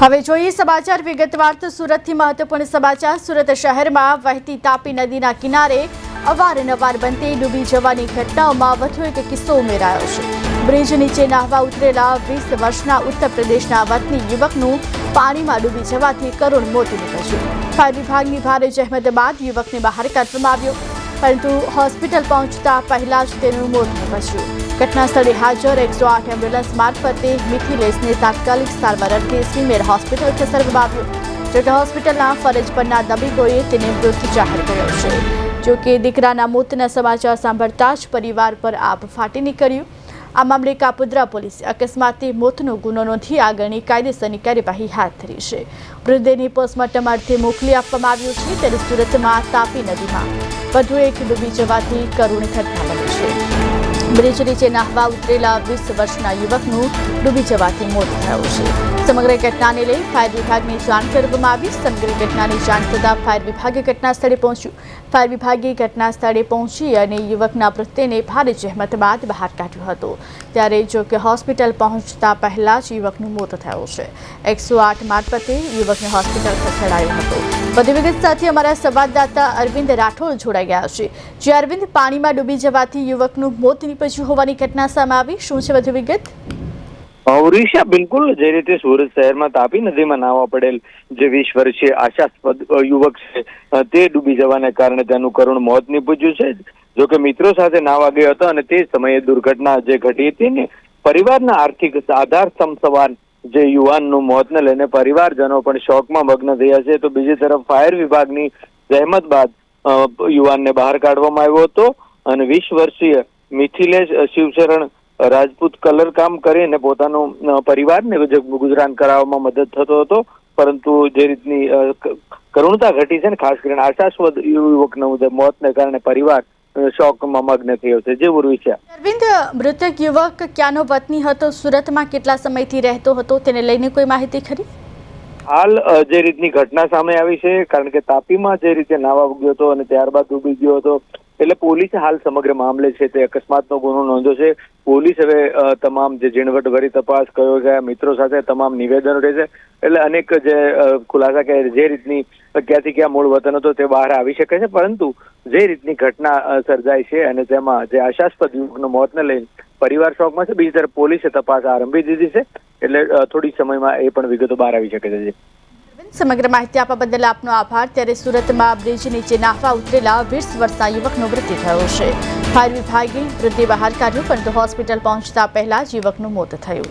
હવે જોઈએ સમાચાર વિગતવાર તો સુરતથી મહત્વપૂર્ણ સમાચાર. સુરત શહેરમાં વહેતી તાપી નદીના કિનારે અવારનવાર બનતી ડૂબી જવાની ઘટનાઓમાં વધુ એક કિસ્સો ઉમેરાયો છે. બ્રિજ નીચે નાહવા ઉતરેલા વીસ વર્ષના ઉત્તર પ્રદેશના વતની યુવકનું પાણીમાં ડૂબી જવાથી કરુણ મોત નીપજ્યું. ફાયર વિભાગની ભારે જહેમત બાદ યુવકને બહાર કાઢવામાં આવ્યો. પરંતુ હોસ્પિટલ પહોંચતા પહેલા જ તેનું મોત નીપજ્યું. ઘટના સ્થળે હાજર એકસો આઠ એમ્બ્યુલન્સ મારફતે મિથિલેશને તાત્કાલિક સારવાર અર્થે સિમેર હોસ્પિટલ ખસેડવામાં આવ્યો. જોકે હોસ્પિટલના ફરજ પરના તબીબોએ તેને મૃત જાહેર કર્યો છે. જોકે દીકરાના મોતના સમાચાર સાંભળતા જ પરિવાર પર આપ ફાટી નીકળ્યું. આ મામલે કાપુદ્રા પોલીસે અકસ્માતે મોતનો ગુનો નોંધી આગળની કાયદેસરની કાર્યવાહી હાથ ધરી છે. મૃતદેહની પોસ્ટમોર્ટમ અર્થે મોકલી આપવામાં આવ્યું છે, ત્યારે સુરતમાં તાપી નદીમાં વધુ એક ડૂબી જવાથી કરુણ ઘટના બની છે. બ્રિજ નીચે નાહવા ઉતરેલા વીસ વર્ષના યુવકનું ડૂબી જવાથી મોત થયું છે. સમગ્ર ઘટનાને લઈ ફાયર વિભાગને જાણ કરવામાં આવી. સમગ્ર ઘટનાની જાણ થતાં ફાયર વિભાગે ઘટના સ્થળે પહોંચ્યું. ફાયર વિભાગે ઘટના સ્થળે પહોંચી અને યુવકના મૃત્યુને ભારે જહેમત બાદ બહાર કાઢ્યો હતો. ત્યારે જો કે હોસ્પિટલ પહોંચતા પહેલા જ યુવકનું મોત થયું છે. એકસો આઠ મારફતે યુવકને હોસ્પિટલ ખસેડાયો હતો. વધુ વિગત સાથે અમારા સંવાદદાતા અરવિંદ રાઠોડ જોડાઈ ગયા છે. જે અરવિંદ, પાણીમાં ડૂબી જવાથી યુવકનું નીપજ્યું હોવાની ઘટના સામે આવી. શું છે વધુ વિગત? ઓરિશા બિલકુલ જે રીતે સુરત શહેરમાં તાપી નદીમાં નાવા પડેલ જે વીસ વર્ષીય આશાસ્પદ યુવક છે તે ડૂબી જવાને કારણે તેનું કરુણ મોત નીપજ્યું છે. જો કે મિત્રો સાથે નાવા ગયો હતો અને તે સમયે દુર્ઘટના જે ઘટી હતી ને, પરિવારના આર્થિક આધાર સમસવાન જે યુવાનનું મોતને લઈને પરિવારજનો પણ શોકમાં મગ્ન થયા છે. તો બીજી તરફ ફાયર વિભાગની જહેમત બાદ યુવાનને બહાર કાઢવામાં આવ્યો હતો અને વીસ વર્ષીય મિથિલેશ શિવશરણ રાજપૂત કલર કામ કરીને પોતાનો પરિવારને ગુજરાન કરાવવામાં મદદ થતો હતો. પરંતુ જે રીતની કરુણતા ઘટી છે ને ખાસ કરીને આશાસ્વદ યુવકનું જે મોતને કારણે પરિવાર શોકમાં મગ્ન થયો છે. જે અરવિંદ મૃતક યુવક ક્યાંનો વતની હતો? સુરતમાં કેટલા સમયથી રહેતો હતો? તેને લઈને કોઈ માહિતી ખરી? હાલ જે રીતની ઘટના સામે આવી છે કારણ કે તાપીમાં જે રીતે નાવા ઉગ્યો હતો અને ત્યારબાદ ડૂબી ગયો હતો એટલે પોલીસે હાલ સમગ્ર મામલે છે તે અકસ્માતનો ગુનો નોંધ્યો છે. પોલીસ હવે તમામ જે ઝીણવટભરી તપાસ કયો ગયા મિત્રો સાથે તમામ નિવેદનો રહેશે એટલે અનેક જે ખુલાસા કે જે રીતની ક્યાંથી ક્યાં મૂળ વતન હતો તે બહાર આવી શકે છે. પરંતુ જે રીતની ઘટના સર્જાઈ છે અને તેમાં જે આશાસ્પદ યુવકનો મોતને લઈને પરિવાર શોકમાં છે, બીજી તરફ પોલીસે તપાસ આરંભી દીધી છે. એટલે થોડી સમયમાં એ પણ વિગતો બહાર આવી શકે છે. સમગ્ર માહિતી આપવા બદલ આપનો આભાર. ત્યારે સુરતમાં બ્રિજ નીચે નાહવા ઉતરેલા વીસ વર્ષના યુવકનું મૃત્યુ થયું છે. ફાયર વિભાગે મૃતદેહ બહાર કાઢ્યો, પરંતુ હોસ્પિટલ પહોંચતા પહેલા જ યુવકનું મોત થયું.